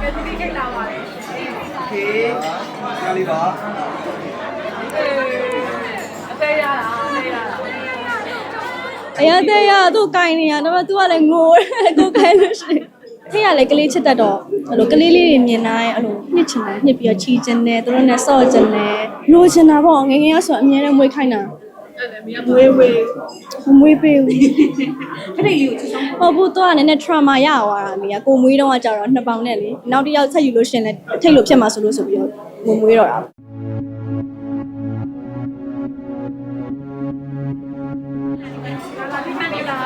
ကဲဒီခိတ်လာပါလေ โอเคကြားလေးပါ အေးအသေးရတာအသေးရတာ အရင်တည်းရသူ့ကိုင်းနေရတော့သူကလည်းငိုတယ်ကိုကိုင်းလို့ရှိရင်ဖေးကလည်းကလေးချစ်တတ်တော့အဲ့လိုကလေးလေးတွေမြင်တိုင်းအဲ့လိုနှစ်ချင်တယ်နှစ်ပြီးတော့ချီချင်တယ်သူတို့နဲ့ဆော့ချင်တယ်လိုချင်တာပေါ့ငယ်ငယ်ကဆိုအမြဲတမ်းမွေးခိုင်းတာ အဲ့ဒါ မင်းကဝေးဝေး မမွေးပေးဘူး ခဏလေးကိုချစ်ဆုံး ဟုတ်ဘူးသူကနည်းနည်း trauma ရသွားတာမိကကိုမွေးတော့ကကြတော့နှစ်ပေါင်နဲ့လေနောက်တစ်ယောက်ဆက်ယူလို့ရှရင်လည်းထိတ်လို့ဖြစ်မှာဆိုလို့ဆိုပြီးတော့မမွေးတော့တာ လာလာဒီမှန်နေတာ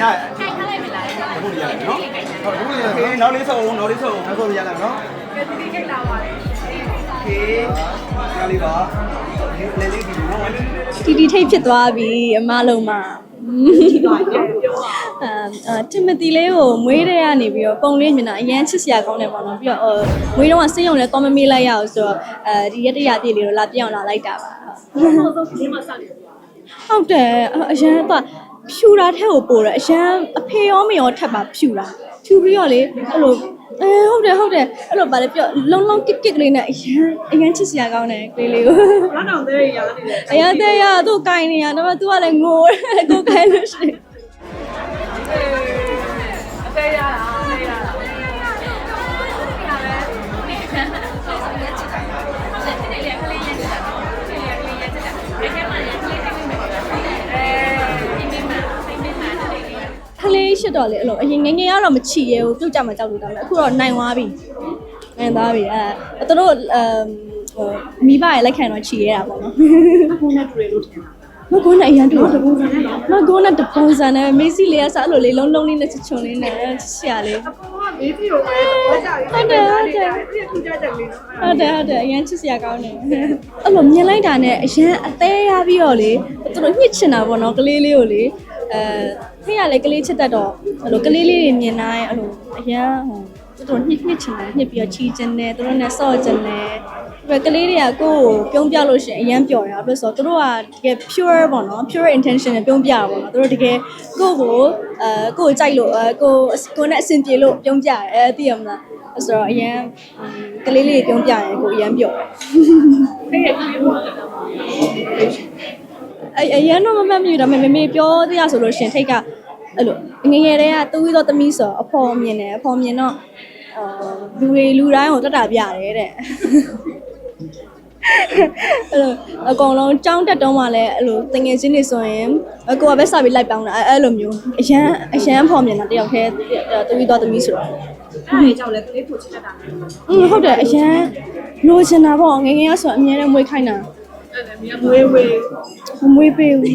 ရထိုင်ထားလိုက်မလားဟုတ်ရတယ်နော်ဟုတ်ဟုတ်ရတယ်โอเคနောက်လေးဆုံးနောက်လေးဆုံးနောက်ဆုံးရလာနော် ကဲဒီခိတ်လာပါလေ โอเคကြားလေးပါဒီလေးလေးဒီနော် တီတီထိတ်ဖြစ်သွားပြီအမလုံးမှာပြောပြောပါအာတင်မတီလေးကိုမွေးတဲ့ကနေပြီးတော့ပုံလေးမြင်တာအရန်ချစ်စရာကောင်းတယ်ပေါ့နော်ပြီးတော့အော်မွေးတော့ဆေးရုံလည်းတော့မမေးလိုက်ရအောင်ဆိုတော့အဲဒီရက်တရပြည့်လေးကိုလာပြောင်းလာလိုက်တာပါဘူးဆုံးဆုံးဒီမှာစတယ်ဟုတ်တယ်အရန်ကဖြူတာထက်ကိုပိုတယ်အရန်အဖေရောမရောထက်ပါဖြူတာဖြူပြီးတော့လေအဲ့လို အဲဟုတ်တယ်ဟုတ်တယ်အဲ့လိုပါလေပြောလုံးလုံးကစ်ကစ်ကလေးနဲ့အရန်အရန်ချစ်စရာကောင်းတယ်ကလေးလေးကိုဘာတော့သေးရရနေတယ်အရင်တည်းရသူ့ကိုင်းနေရတော့သူကလည်းငိုတယ်ကိုကိုင်းလို့ရှိရင် အဲကလေးရှိတော့လေအဲ့လိုအရင်ငယ်ငယ်ကတော့မချီရဲဘူးပြုတ်ကြမှာကြောက်လို့တောင်းတယ်အခုတော့နိုင်သွားပြီနိုင်သွားပြီအဲသူတို့အမ်ဟိုမိဘရဲ့လက်ခံတော့ချီရဲတာပေါ့နော်ဘုန်းနဲ့တွေ့လို့ထင်တာမကုန်းနဲ့အရန်တူတပုံစံနဲ့မကုန်းနဲ့တပုံစံနဲ့မေးစီလေးကစားလို့လေလုံးလုံးလေးနဲ့ချွတ်ချွန်လေးနဲ့ဆရာလေးအကောင်ကမေးပြီးတော့ပဲဝတ်ကြပြီးပြထူကြကြလေးနော်ဟုတ်တယ်ဟုတ်တယ်အရန်ချစ်စရာကောင်းတယ်အဲ့လိုမြင်လိုက်တာနဲ့အရန်အသေးရပြီးတော့လေသူတို့ညှစ်ချင်တာပေါ့နော်ကလေးလေးကိုလေအဲ ဖေးရလေကလေးချစ်တတ်တော့အဲ့လိုကလေးလေးတွေမြင်တိုင်းအဲ့လိုအရန်ဟိုသူတို့ညှစ်ညှစ်ချင်တယ်ညှစ်ပြီးတော့ချီချင်တယ်သူတို့နဲ့ဆော့ချင်တယ်ဘယ်ကလေးတွေကကိုယ့်ကိုပြုံးပြလို့ရှိရင်အရန်ပျော်တယ်အဲ့ဆိုတော့သူတို့ကတကယ် pure ပေါ့နော် pure intention နဲ့ပြုံးပြတာပေါ့နော်သူတို့တကယ်ကိုယ့်ကိုအဲကိုယ့်ကိုကြိုက်လို့အဲကိုယ်ကိုယ်နဲ့အဆင်ပြေလို့ပြုံးပြတယ်အဲသိရမလားအဲ့ဆိုတော့အရန်ကလေးလေးတွေပြုံးပြရင်ကိုယ်အရန်ပျော်တယ်တဲ့ကလေးပေါ်တာပါအအရန်တော့မမှတ်မိဘူးဒါပေမဲ့မေမေပြောသေးရဆိုလို့ရှရင်ထိတ်က အဲ့လိုငယ်ငယ်တည်းကတူပြီးတော့သမီးဆိုအဖော်မြင်တယ်အဖော်မြင်တော့အာလူတွေလူတိုင်းကိုတက်တာပြတယ်တဲ့အဲ့လိုအကောင်လုံးကြောင်းတက်တုံးမှလည်းအဲ့လိုတငယ်ချင်းတွေဆိုရင်အကိုကပဲစပြီးလိုက်ပေါင်းတာအဲ့အဲ့လိုမျိုးအရန်အရန်ဖော်မြင်တာတယောက်တည်းတူပြီးတော့သမီးဆိုတော့အဲ့ဒါကြောင့်လည်းကလေးပို့ချစ်တတ်တာမျိုးอืมဟုတ်တယ်အရန်လိုချင်တာပေါ့ငယ်ငယ်ကဆိုအမြဲတမ်းမွေးခိုင်းတာအဲ့ဒါ မင်းကဝေးဝေးမမွေးပေးဘူး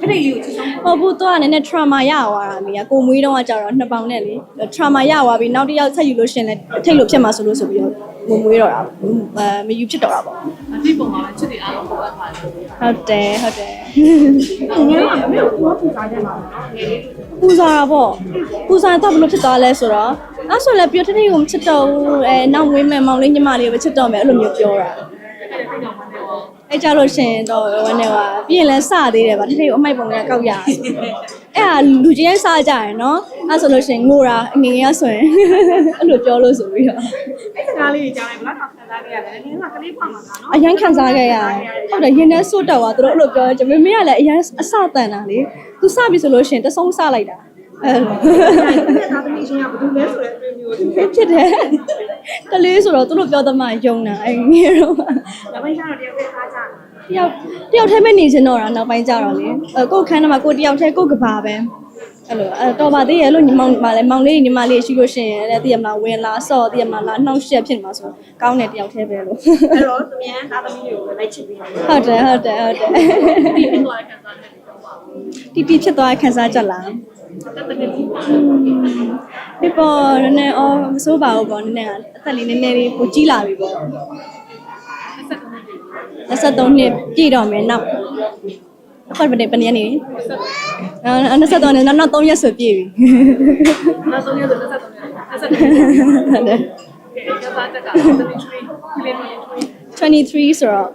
ခဏလေးကိုချစ်ဆုံးဟုတ်ဘူးသူကနည်းနည်း trauma ရသွားတာမိကကိုမွေးတော့ကကြတော့နှစ်ပေါင်နဲ့လေ trauma ရသွားပြီနောက်တစ်ယောက်ဆက်ယူလို့ရှရင်လည်းထိတ်လို့ဖြစ်မှာဆိုလို့ဆိုပြီးတော့မမွေးတော့တာအဲမယူဖြစ်တော့တာပေါ့အတိပုံမှာချစ်တယ်အားလုံးပေါ်အပ်ပါတယ်ဟုတ်တယ်ဟုတ်တယ်ငယ်ကမမေကိုပူပူစားကြမှာနော်ငယ်လေးပူစားတာပေါ့ပူစားတော့ဘယ်လိုဖြစ်သွားလဲဆိုတော့အဲ့ဆိုလည်းပြောထထကိုမချစ်တော့ဘူးအဲနောက်မွေးမယ်မောင်လေးညီမလေးကိုပဲချစ်တော့မယ်အဲ့လိုမျိုးပြောတာ အဲ့ဒါတိတ်ကြောင်မနေတော့ အဲကြလို့ရှရင်တော့ဝမ်းနေပါပြီးရင်လည်းစသေးတယ်ဗာထထကိုအမိုက်ပုံကကောက်ရတယ်အဲ့ဟာလူချင်းစကြရယ်နော်အဲ့ဆိုလို့ရှရင်ငိုတာငငယ်ရဆိုရင်အဲ့လိုပြောလို့ဆိုပြီးတော့အဲ့စကားလေးကြီးကြားလိုက်ဘလားတော့ခံစားခဲ့ရတယ်ဒီကလေးဖွာမှာနော်အရန်ခံစားခဲ့ရတယ်ဟုတ်တယ်ရင်ထဲစွတ်တော့သွားသူတို့အဲ့လိုပြောကြမမေကလည်းအရန်အစတန်တာလေသူစပြီဆိုလို့ရှရင်တဆုံးစလိုက်တာအဲ့လိုအဲ့ဒါသမီးချင်းကဘာလို့လဲဆိုတဲ့အတွေ့မျိုးတွေဖြစ်တယ်ကလေးဆိုတော့သူတို့ပြောသမှယုံတာအဲ့ငယ်တော့ဒါပေမဲ့ကျတော့တယောက်တည်းအားကြ တာတယောက်တယောက်တည်းပဲနေချင်တော့တာနောက်ပိုင်းကျတော့လေအဲကိုယ်ခန်းထဲမှာကိုယ်တယောက်တည်းကိုယ်ကဘာပဲအဲ့လိုအဲတော်ပါသေးရဲ့လို့ညီမောင်ပါလဲမောင်လေးညီမလေးရှိလို့ရှိရင်လည်းတည်ရမလားဝင်လာဆော့တည်ရမလားနှောက်ရှက်ဖြစ်နေမှာဆိုကောင်းတယ်တယောက်တည်းပဲလို့အဲ့တော့သူများသားသမီးတွေကိုလည်းလိုက်ချစ်ပြီးတော့ဟုတ်တယ်ဟုတ်တယ်ဟုတ်တယ်ဒီဖြစ်သွားခံစားနေတယ်ပြောပါဦးတီတီဖြစ်သွားခံစားချက်လားတက်တဲ့နေ့ကဒီပေါ်နည်းနည်းအော်မစိုးပါဘူးပေါ့နည်းနည်းအသက်လေးနည်းနည်းလေးပိုကြီးလာပြီပေါ့ 23နှစ်ပြည့်တော့မယ်နောက်အခုဘယ်နေ့ဘယ်နေ့နေလဲအာ23နှစ်နောက်နောက်3ရက်ဆိုပြည့်ပြီနောက်ဆုံးရက်ဆိုတက်တဲ့နေ့တက်တဲ့နေ့ဟုတ်တယ်ကဲကစားတက်ကသမီးချွေးကလေးမင်းချွေး23ဆိုတော့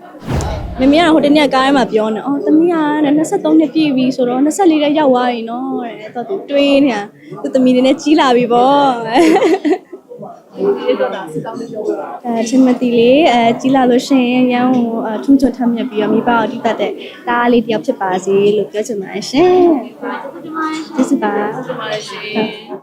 မမေကဟိုတနေ့ကားထဲမှာပြောနေအော်သမီးက23နှစ်ပြည့်ပြီဆိုတော့24ရက်ရောက်သွားပြီနော်တဲ့တော့သူတွေးနေတာသူသမီးတွေနဲ့ကြီးလာပြီပေါ့ အဲချင်းမတီလေးအဲကြီးလာလို့ရှိရင်ရန်ကိုအထူးချွတ်ထမ်းမြက်ပြီးတော့မိဘကိုတိတတ်တဲ့တားလေးတယောက်ဖြစ်ပါစေလို့ပြောချင်ပါတယ်ရှင်ကျေးဇူးပါဒီမှာရှင်